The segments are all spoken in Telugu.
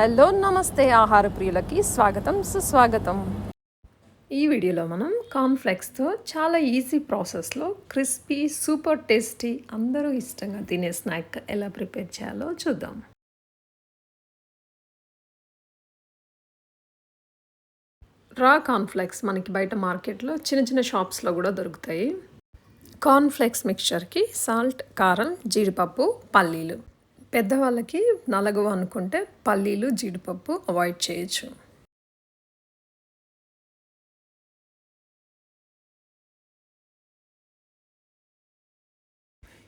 హలో నమస్తే ఆహార ప్రియులకి స్వాగతం సుస్వాగతం. ఈ వీడియోలో మనం కార్న్ఫ్లెక్స్తో చాలా ఈజీ ప్రాసెస్లో క్రిస్పీ సూపర్ టేస్టీ అందరూ ఇష్టంగా తినే స్నాక్ ఎలా ప్రిపేర్ చేయాలో చూద్దాం. రా కార్న్ఫ్లెక్స్ మనకి బయట మార్కెట్లో చిన్న చిన్న షాప్స్లో కూడా దొరుకుతాయి. కార్న్ఫ్లెక్స్ మిక్చర్కి సాల్ట్ కారం జీడిపప్పు పల్లీలు. పెద్దవాళ్ళకి నలగవ అనుకుంటే పల్లీలు జీడిపప్పు అవాయిడ్ చేయొచ్చు.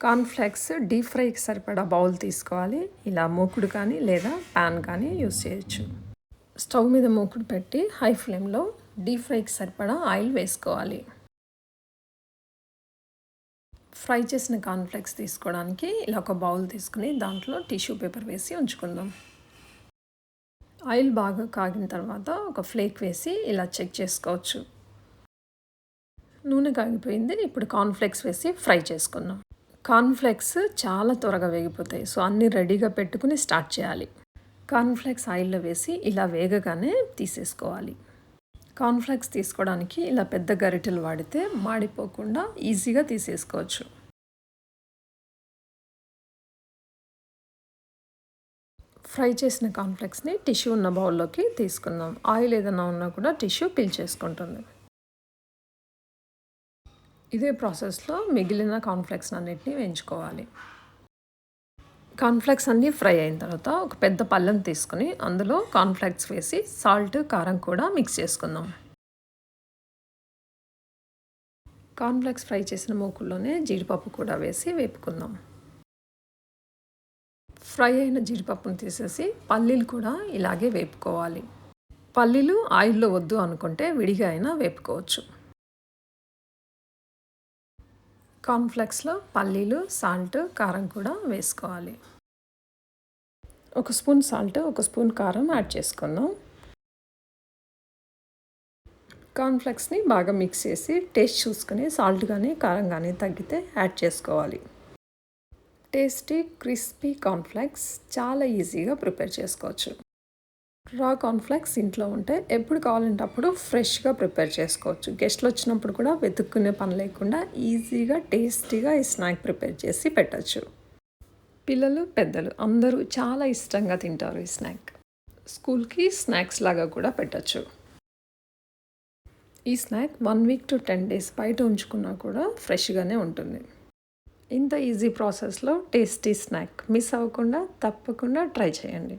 కార్న్ఫ్లెక్స్ డీప్ ఫ్రైకి సరిపడా బౌల్ తీసుకోవాలి. ఇలా మూకుడు కానీ లేదా ప్యాన్ కానీ యూస్ చేయొచ్చు. స్టవ్ మీద మూకుడు పెట్టి హై ఫ్లేమ్లో డీప్ ఫ్రైకి సరిపడా ఆయిల్ వేసుకోవాలి. ఫ్రై చేసిన కార్న్ఫ్లెక్స్ తీసుకోవడానికి ఇలా ఒక బౌల్ తీసుకుని దాంట్లో టిష్యూ పేపర్ వేసి ఉంచుకుందాం. ఆయిల్ బాగా కాగిన తర్వాత ఒక ఫ్లేక్ వేసి ఇలా చెక్ చేసుకోవచ్చు. నూనె కాగిపోయింది ఇప్పుడు కార్న్ఫ్లెక్స్ వేసి ఫ్రై చేసుకుందాం. కార్న్ఫ్లెక్స్ చాలా త్వరగా వేగిపోతాయి సో అన్నీ రెడీగా పెట్టుకుని స్టార్ట్ చేయాలి. కార్న్ఫ్లెక్స్ ఆయిల్లో వేసి ఇలా వేగగానే తీసేసుకోవాలి. కార్న్ఫ్లెక్స్ తీసుకోవడానికి ఇలా పెద్ద గరిటెలు వాడితే మాడిపోకుండా ఈజీగా తీసేసుకోవచ్చు. ఫ్రై చేసిన కాంప్లెక్స్ని టిష్యూ ఉన్న బౌల్లోకి తీసుకుందాం. ఆయిల్ ఏదైనా ఉన్నా కూడా టిష్యూ పీల్చేసుకుంటుంది ఇదే ప్రాసెస్లో మిగిలిన కాన్ఫ్లెక్స్ అన్నిటిని వేయించుకోవాలి. కార్న్ఫ్లెక్స్ అన్నీ ఫ్రై అయిన తర్వాత ఒక పెద్ద పళ్ళెం తీసుకుని అందులో కాన్ఫ్లెక్స్ వేసి సాల్ట్ కారం కూడా మిక్స్ చేసుకుందాం. కాన్ఫ్లెక్స్ ఫ్రై చేసిన మూకుల్లోనే జీడిపప్పు కూడా వేసి వేపుకుందాం. ఫ్రై అయిన జీడిపప్పును తీసేసి పల్లీలు కూడా ఇలాగే వేపుకోవాలి. పల్లీలు ఆయిల్లో వద్దు అనుకుంటే విడిగా అయినా వేపుకోవచ్చు. కార్న్ఫ్లెక్స్లో పల్లీలు సాల్ట్ కారం కూడా వేసుకోవాలి. ఒక స్పూన్ సాల్ట్ ఒక స్పూన్ కారం యాడ్ చేసుకుందాం. కార్న్ఫ్లెక్స్ని బాగా మిక్స్ చేసి టేస్ట్ చూసుకొని సాల్ట్ కానీ కారం కానీ తగ్గితే యాడ్ చేసుకోవాలి. టేస్టీ క్రిస్పీ కార్న్ఫ్లెక్స్ చాలా ఈజీగా ప్రిపేర్ చేసుకోవచ్చు. రా కార్న్ఫ్లెక్స్ ఇంట్లో ఉంటే ఎప్పుడు కావాలంటే అప్పుడు ఫ్రెష్గా ప్రిపేర్ చేసుకోవచ్చు. గెస్ట్లు వచ్చినప్పుడు కూడా వెతుక్కునే పని లేకుండా ఈజీగా టేస్టీగా ఈ స్నాక్ ప్రిపేర్ చేసి పెట్టచ్చు. పిల్లలు పెద్దలు అందరూ చాలా ఇష్టంగా తింటారు ఈ స్నాక్ స్కూల్కి స్నాక్స్ లాగా కూడా పెట్టచ్చు. ఈ snack one week to ten days బయట ఉంచుకున్నా కూడా ఫ్రెష్గానే ఉంటుంది. ఇంత ఈజీ ప్రాసెస్లో టేస్టీ స్నాక్ మిస్ అవ్వకుండా తప్పకుండా ట్రై చేయండి.